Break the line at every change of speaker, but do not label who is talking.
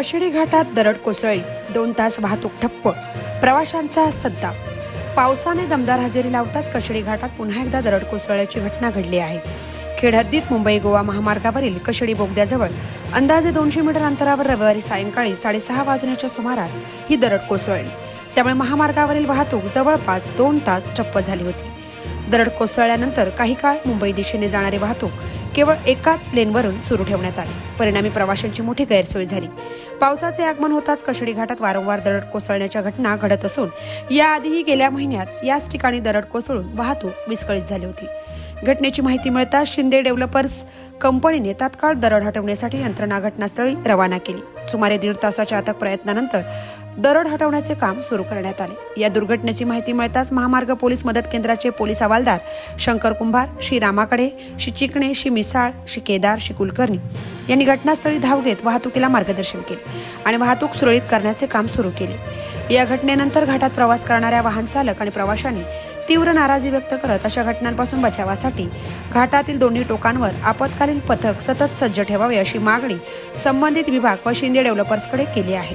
कशिडी घाटात दरड कोसळली. दोन तास वाहतूक ठप्प. प्रवाशांचा सद्दा. पावसाने दमदार हजेरी लावताच कशिडी घाटात पुन्हा एकदा दरड कोसळल्याची घटना घडली आहे. खेड हद्दीत मुंबई गोवा महामार्गावरील कशिडी बोगद्याजवळ अंदाजे दोनशे मीटर अंतरावर रविवारी सायंकाळी साडेसहा वाजण्याच्या सुमारास ही दरड कोसळली. त्यामुळे महामार्गावरील वाहतूक जवळपास दोन तास ठप्प झाली होती. दरड कोसळल्यानंतर काही काळ मुंबई दिशेने जाणारी वाहतूक केवळ एकाच लेनवरून सुरू ठेवण्यात आली. परिणामी प्रवाशांची मोठी गैरसोय झाली. पावसाचे आगमन होताच कशडी घाटात वारंवार दरड कोसळण्याच्या घटना घडत असून याआधीही गेल्या महिन्यात याच ठिकाणी दरड कोसळून वाहतूक विस्कळीत झाली होती. घटनेची माहिती मिळताच शिंदे डेव्हलपर्स कंपनीने तात्काळ दरड हटवण्यासाठी यंत्रणा घटनास्थळी रवाना केली. सुमारे दीड तासाच्या अथक प्रयत्नानंतर दरड हटवण्याचे काम सुरू करण्यात आले. या दुर्घटनेची माहिती मिळताच महामार्ग पोलीस मदत केंद्राचे पोलीस हवालदार शंकर कुंभार श्री रामाकडे श्री चिकणे श्री मिसाळ श्री केदार श्री कुलकर्णी यांनी घटनास्थळी धाव घेत वाहतुकीला मार्गदर्शन केले आणि वाहतूक सुरळीत करण्याचे काम सुरू केले. या घटनेनंतर घाटात प्रवास करणाऱ्या वाहन चालक आणि प्रवाशांनी तीव्र नाराजी व्यक्त करत अशा घटनांपासून बचावासाठी घाटातील दोन्ही टोकांवर आपत्कालीन पथक सतत सज्ज ठेवावे अशी मागणी संबंधित विभाग व शिंदे डेव्हलपर्सकडे केली आहे.